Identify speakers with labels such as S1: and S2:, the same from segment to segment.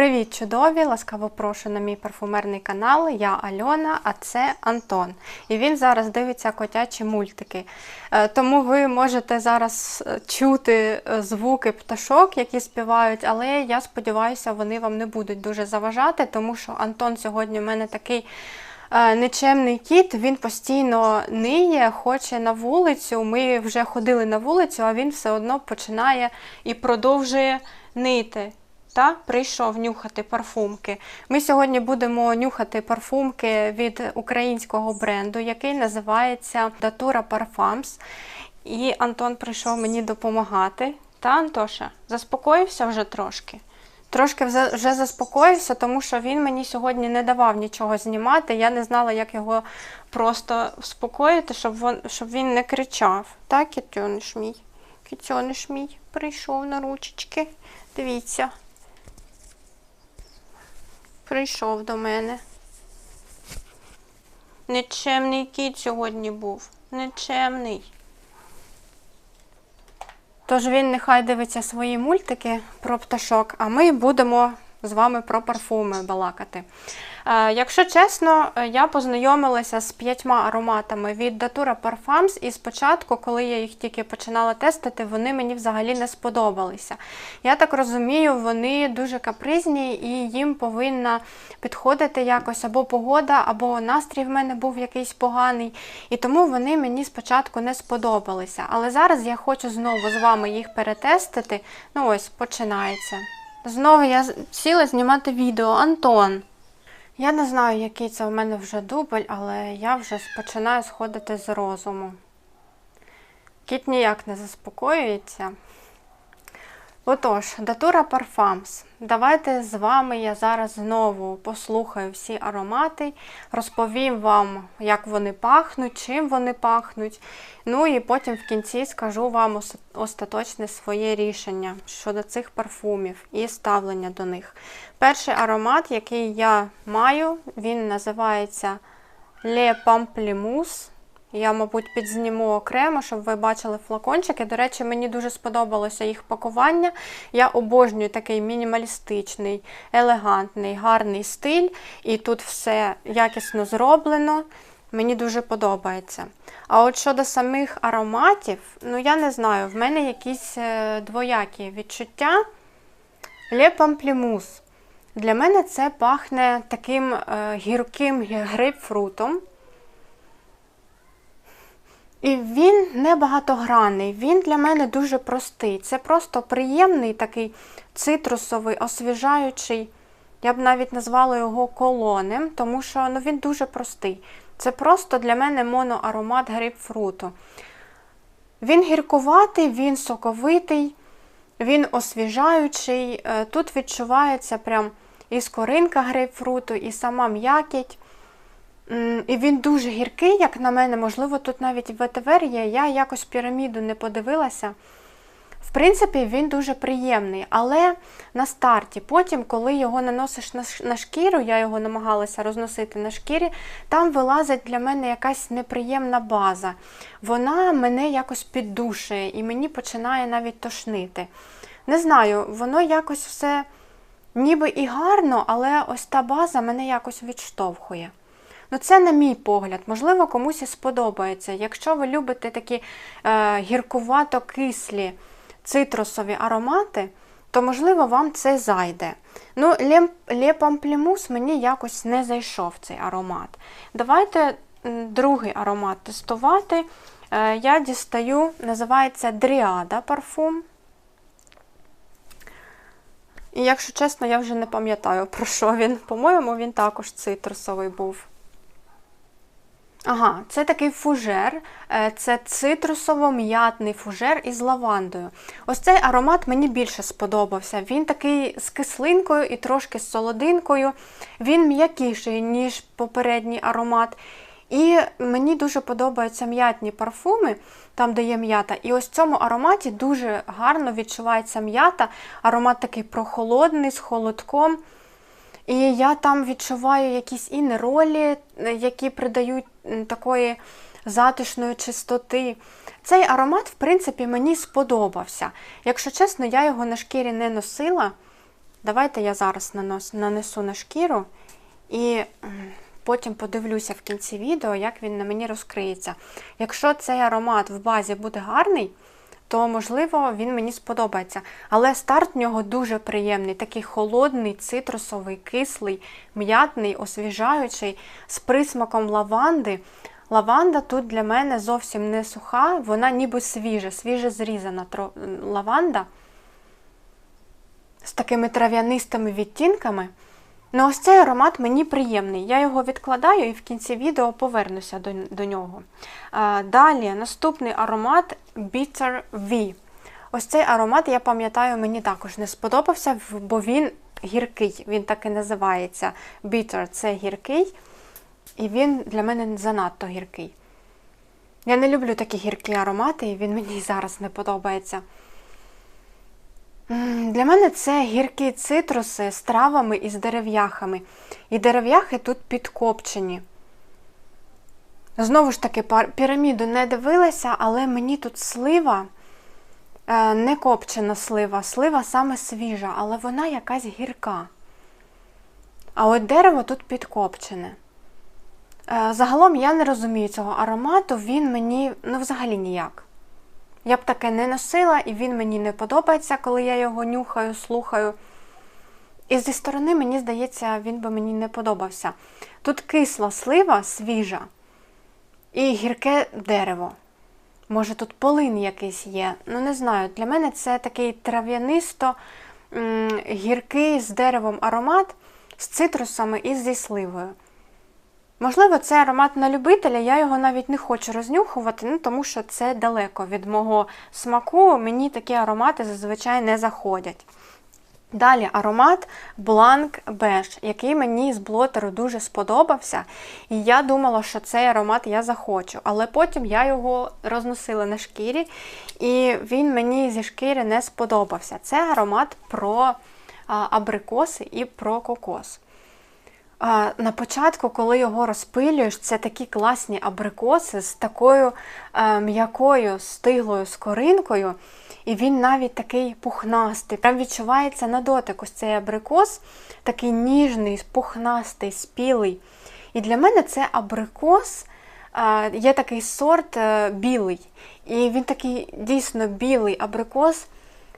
S1: Привіт, чудові! Ласкаво прошу на мій парфумерний канал. Я Альона, а це Антон. І він зараз дивиться котячі мультики. Е, Тому ви можете зараз е, чути е, звуки пташок, які співають, але я сподіваюся, вони вам не будуть дуже заважати, тому що Антон сьогодні в мене такий. Нечемний кіт, він постійно ниє, хоче на вулицю. Ми вже ходили на вулицю, а він все одно починає і продовжує нити. Та прийшов нюхати парфумки. Ми сьогодні будемо нюхати парфумки від українського бренду, який називається Datura Parfums. І Антон прийшов мені допомагати. Та, Антоша, заспокоївся вже трошки. Трошки вже заспокоївся, тому що він мені сьогодні не давав нічого знімати. Я не знала, як його просто вспокоїти, щоб він, щоб він не кричав. Так, кітьониш мій? Кітьониш мій прийшов на ручечки. Дивіться. Прийшов до мене. Нечемний кіт сьогодні був. Нечемний. Тож він нехай дивиться свої мультики про пташок, а ми будемо з вами про парфуми балакати. Е, якщо чесно, е, я познайомилася з п'ятьма ароматами від Datura Parfums, і спочатку, коли я їх тільки починала тестити, вони мені взагалі не сподобалися. Я так розумію, вони дуже капризні і їм повинна підходити якось або погода, або настрій в мене був якийсь поганий. І тому вони мені спочатку не сподобалися. Але зараз я хочу знову з вами їх перетестити. Ну ось, починається. Знову я сіла знімати відео. Антон. Я не знаю, який це в мене вже дубль, але я вже починаю сходити з розуму. Кіт ніяк не заспокоюється. Отож, Datura Parfums. Давайте з вами я зараз знову послухаю всі аромати, розповім вам, як вони пахнуть, чим вони пахнуть. Ну і потім в кінці скажу вам остаточне своє рішення щодо цих парфумів і ставлення до них. Перший аромат, який я маю, він називається Le Pamplemousse. Я, мабуть, підзніму окремо, щоб ви бачили флакончики. До речі, мені дуже сподобалося їх пакування. Я обожнюю такий мінімалістичний, елегантний, гарний стиль. І тут все якісно зроблено. Мені дуже подобається. А от щодо самих ароматів, ну я не знаю, в мене якісь е, двоякі відчуття. Le Pamplemousse. Для мене це пахне таким е, гірким грейпфрутом. І він не багатогранний, він для мене дуже простий. Це просто приємний такий цитрусовий, освіжаючий. Я б навіть назвала його колонем, тому що ну, він дуже простий. Це просто для мене моноаромат грейпфруту. Він гіркуватий, він соковитий, він освіжаючий. Е, Тут відчувається прям і скоринка грейпфруту, і сама м'якіть. І він дуже гіркий, як на мене. Можливо, тут навіть ветивер є. Я якось піраміду не подивилася. В принципі, він дуже приємний, але на старті, потім, коли його наносиш на шкіру, я його намагалася розносити на шкірі, там вилазить для мене якась неприємна база. Вона мене якось піддушує і мені починає навіть тошнити. Не знаю, воно якось все ніби і гарно, але ось та база мене якось відштовхує. Ну, це на мій погляд, можливо, комусь і сподобається. Якщо ви любите такі е, гіркувато-кислі цитрусові аромати, то, можливо, вам це зайде. Ну, Ле, Ле мені якось не зайшов цей аромат. Давайте другий аромат тестувати. Е, я дістаю, називається Дріада парфум. І якщо чесно, я вже не пам'ятаю, про що він. По-моєму, він також цитрусовий був. Ага, це такий фужер, е, це цитрусово-м'ятний фужер із лавандою. Ось цей аромат мені більше сподобався. Він такий з кислинкою і трошки з солодинкою. Він м'якіший, ніж попередній аромат. І мені дуже подобаються м'ятні парфуми, там, де є м'ята. І ось в цьому ароматі дуже гарно відчувається м'ята. Аромат такий прохолодний, з холодком. І я там відчуваю якісь і неролі, е, які придають такої затишної чистоти. Цей аромат, в принципі, мені сподобався. Якщо чесно, я його на шкірі не носила. Давайте я зараз нанос, нанесу на шкіру і потім подивлюся в кінці відео, як він на мені розкриється. Якщо цей аромат в базі буде гарний, то можливо він мені сподобається. Але старт в нього дуже приємний, такий холодний, цитрусовий, кислий, м'ятний, освіжаючий, з присмаком лаванди. Лаванда тут для мене зовсім не суха, вона ніби свіжа, свіже зрізана лаванда з такими трав'янистими відтінками. Ну, ось цей аромат мені приємний. Я його відкладаю і в кінці відео повернуся до, до нього. А, далі, наступний аромат Bitter V. Ось цей аромат, я пам'ятаю, мені також не сподобався, бо він гіркий. Він так і називається. Bitter це гіркий, і він для мене занадто гіркий. Я не люблю такі гіркі аромати, і він мені зараз не подобається. Для мене це гіркі цитруси з травами і з дерев'яхами. І дерев'яхи тут підкопчені. Знову ж таки, піраміду не дивилася, але мені тут слива, е, не копчена слива, слива саме свіжа, але вона якась гірка. А от дерево тут підкопчене. Е, Загалом я не розумію цього аромату, він мені ну, взагалі ніяк. Я б таке не носила, і він мені не подобається, коли я його нюхаю, слухаю. І зі сторони, мені здається, він би мені не подобався. Тут кисла слива, свіжа, і гірке дерево. Може, тут полин якийсь є. Ну, не знаю. Для мене це такий трав'янисто гіркий з деревом аромат з цитрусами і зі сливою. Можливо, це аромат на любителя, я його навіть не хочу рознюхувати, ну, тому що це далеко від мого смаку. Мені такі аромати зазвичай не заходять. Далі аромат Blanc Beige, який мені з блотеру дуже сподобався. І я думала, що цей аромат я захочу. Але потім я його розносила на шкірі, і він мені зі шкіри не сподобався. Це аромат про абрикоси і про кокос. На початку, коли його розпилюєш, це такі класні абрикоси з такою е, м'якою стиглою скоринкою, і він навіть такий пухнастий. Прям відчувається на дотик ось цей абрикос, такий ніжний, пухнастий, спілий. І для мене це абрикос. е, Є такий сорт е, білий. І він такий дійсно білий абрикос,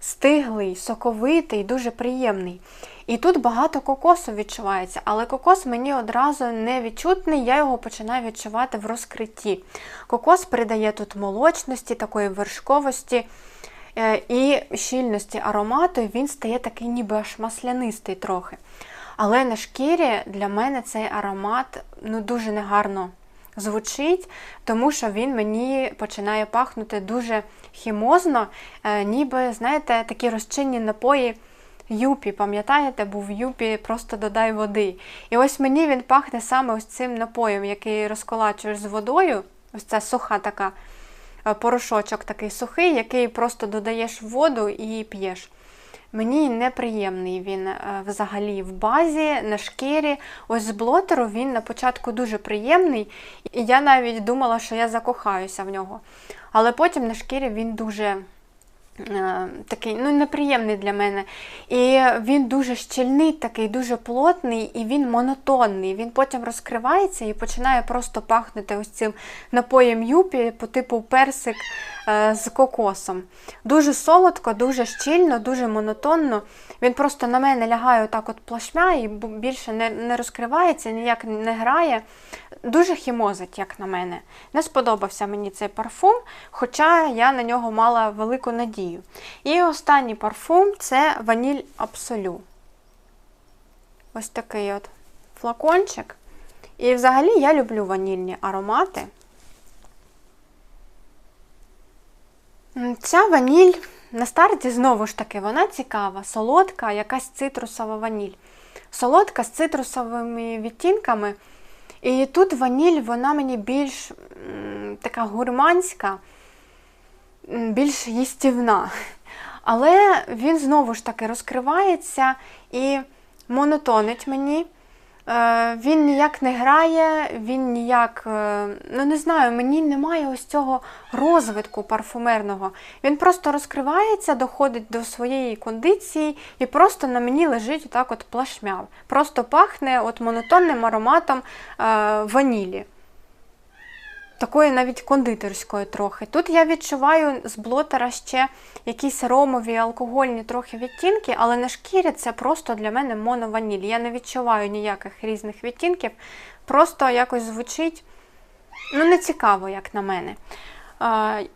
S1: стиглий, соковитий, дуже приємний. І тут багато кокосу відчувається, але кокос мені одразу не відчутний, я його починаю відчувати в розкритті. Кокос придає тут молочності, такої вершковості е, і щільності аромату, він стає такий ніби аж маслянистий трохи. Але на шкірі для мене цей аромат ну, дуже негарно звучить, тому що він мені починає пахнути дуже хімозно, е, ніби, знаєте, такі розчинні напої. Юпі, пам'ятаєте, був Юпі, просто додай води. І ось мені він пахне саме ось цим напоєм, який розколачуєш з водою. Ось ця суха така е, порошочок такий сухий, який просто додаєш воду і п'єш. Мені неприємний він е, взагалі в базі, на шкірі. Ось з блотеру він на початку дуже приємний, і я навіть думала, що я закохаюся в нього. Але потім на шкірі він дуже такий ну, неприємний для мене. І він дуже щільний, такий, дуже плотний, і він монотонний. Він потім розкривається і починає просто пахнути ось цим напоєм юпі по типу персик е, з кокосом. Дуже солодко, дуже щільно, дуже монотонно. Він просто на мене лягає отак от плашмя і більше не, не розкривається, ніяк не грає. Дуже хімозить, як на мене. Не сподобався мені цей парфум, хоча я на нього мала велику надію. І останній парфум це ваніль Абсолю. Ось такий от флакончик. І взагалі я люблю ванільні аромати. Ця ваніль на старті знову ж таки вона цікава, солодка, якась цитрусова ваніль. Солодка з цитрусовими відтінками. І тут ваніль, вона мені більш така гурманська, більш їстівна. Але він знову ж таки розкривається і монотонить мені. Е, Він ніяк не грає, він ніяк, е, ну не знаю, мені немає ось цього розвитку парфумерного. Він просто розкривається, доходить до своєї кондиції і просто на мені лежить отак от плашмяв. Просто пахне от монотонним ароматом е, ванілі. Такої навіть кондитерської трохи. Тут я відчуваю з блотера ще якісь ромові, алкогольні трохи відтінки, але на шкірі це просто для мене монованіль. Я не відчуваю ніяких різних відтінків. Просто якось звучить ну, не цікаво, як на мене.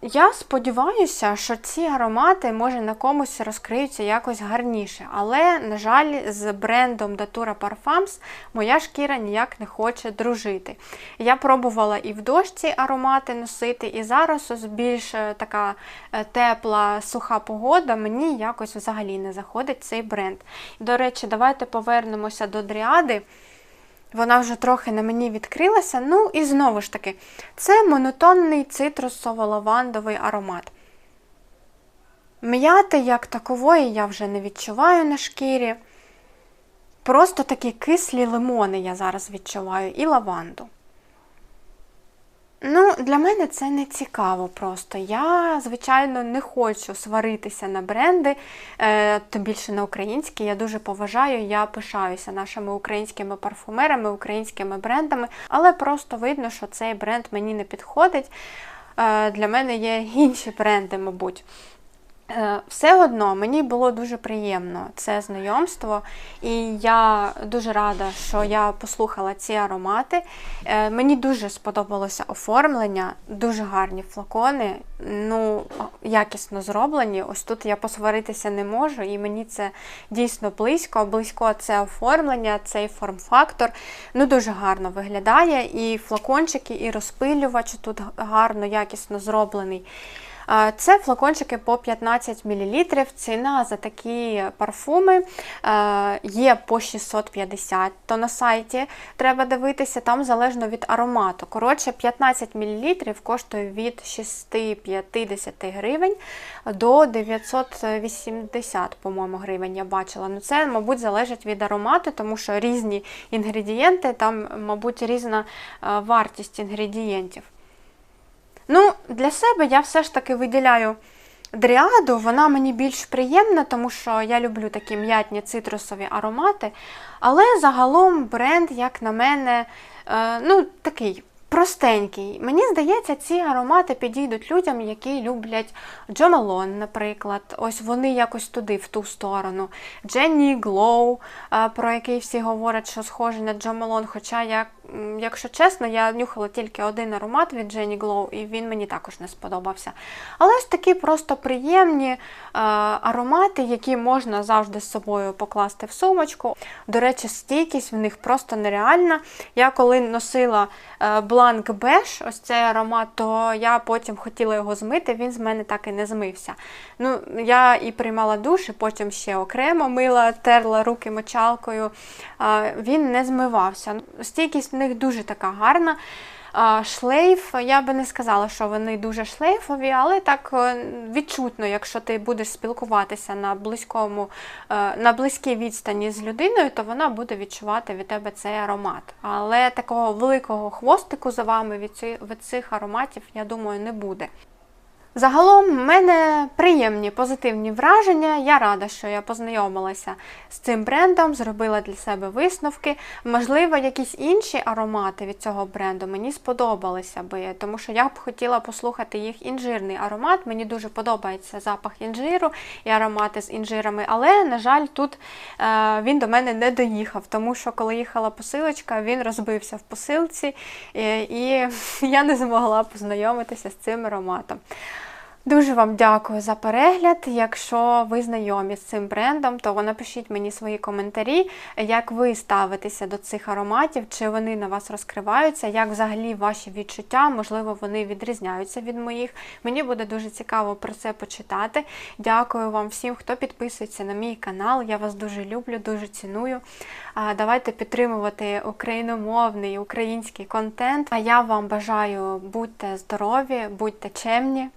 S1: Я сподіваюся, що ці аромати може на комусь розкриються якось гарніше. Але, на жаль, з брендом Datura Parfums моя шкіра ніяк не хоче дружити. Я пробувала і в дощці аромати носити, і зараз ось більш е, така е, тепла, суха погода, мені якось взагалі не заходить цей бренд. До речі, давайте повернемося до дріади. Вона вже трохи на мені відкрилася. Ну і знову ж таки, це монотонний цитрусово-лавандовий аромат. М'яти як такової я вже не відчуваю на шкірі. Просто такі кислі лимони я зараз відчуваю і лаванду. Ну, для мене це не цікаво просто. Я, звичайно, не хочу сваритися на бренди, е, тим більше на українські. Я дуже поважаю, я пишаюся нашими українськими парфумерами, українськими брендами, але просто видно, що цей бренд мені не підходить. Е, для мене є інші бренди, мабуть. Е, Все одно мені було дуже приємно це знайомство, і я дуже рада, що я послухала ці аромати. Е, Мені дуже сподобалося оформлення, дуже гарні флакони, ну, якісно зроблені. Ось тут я посваритися не можу, і мені це дійсно близько. Близько це оформлення, цей форм-фактор. Ну, дуже гарно виглядає. І флакончики, і розпилювач тут гарно, якісно зроблений. Це флакончики по 15 мл. Ціна за такі парфуми е, є по 650, то на сайті треба дивитися, там залежно від аромату. Коротше, 15 мл коштує від 650 гривень до 980, по-моєму, гривень я бачила. Ну Це, мабуть, залежить від аромату, тому що різні інгредієнти, там, мабуть, різна е, вартість інгредієнтів. Ну, для себе я все ж таки виділяю дріаду, вона мені більш приємна, тому що я люблю такі м'ятні цитрусові аромати. Але загалом бренд, як на мене, е, ну, такий простенький. Мені здається, ці аромати підійдуть людям, які люблять Джо Малон, наприклад. Ось вони якось туди, в ту сторону. Дженні Глоу, е, про який всі говорять, що схожий на Джо Малон, хоча я якщо чесно, я нюхала тільки один аромат від Jenny Glow, і він мені також не сподобався. Але ось такі просто приємні е, аромати, які можна завжди з собою покласти в сумочку. До речі, стійкість в них просто нереальна. Я коли носила е, Blanc Beige, ось цей аромат, то я потім хотіла його змити, він з мене так і не змився. Ну, Я і приймала душ, і потім ще окремо мила, терла руки мочалкою. Він не змивався. Стійкість них дуже така гарна. Шлейф, я би не сказала, що вони дуже шлейфові, але так е, відчутно, якщо ти будеш спілкуватися на близькому, е, на близькій відстані з людиною, то вона буде відчувати від тебе цей аромат. Але такого великого хвостику за вами від цих, від цих ароматів, я думаю, не буде. Загалом в мене приємні позитивні враження. Я рада, що я познайомилася з цим брендом, зробила для себе висновки. Можливо, якісь інші аромати від цього бренду мені сподобалися би, тому що я б хотіла послухати їх інжирний аромат. Мені дуже подобається запах інжиру і аромати з інжирами, але, на жаль, тут е, він до мене не доїхав, тому що коли їхала посилочка, він розбився в посилці, і, і я не змогла познайомитися з цим ароматом. Дуже вам дякую за перегляд. Якщо ви знайомі з цим брендом, то напишіть мені свої коментарі, як ви ставитеся до цих ароматів, чи вони на вас розкриваються, як взагалі ваші відчуття, можливо, вони відрізняються від моїх. Мені буде дуже цікаво про це почитати. Дякую вам всім, хто підписується на мій канал. Я вас дуже люблю, дуже ціную. Давайте підтримувати україномовний український контент. А я вам бажаю будьте здорові, будьте чемні.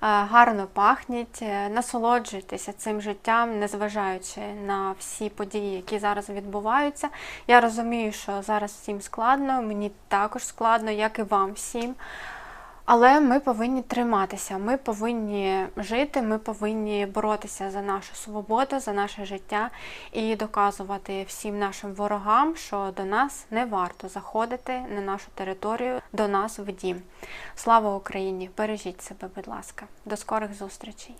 S1: Гарно пахніть, е, насолоджуйтеся цим життям, незважаючи на всі події, які зараз відбуваються. Я розумію, що зараз всім складно, мені також складно, як і вам всім. Але ми повинні триматися, ми повинні жити, ми повинні боротися за нашу свободу, за наше життя і доказувати всім нашим ворогам, що до нас не варто заходити на нашу територію, до нас в дім. Слава Україні! Бережіть себе, будь ласка. До скорих зустрічей!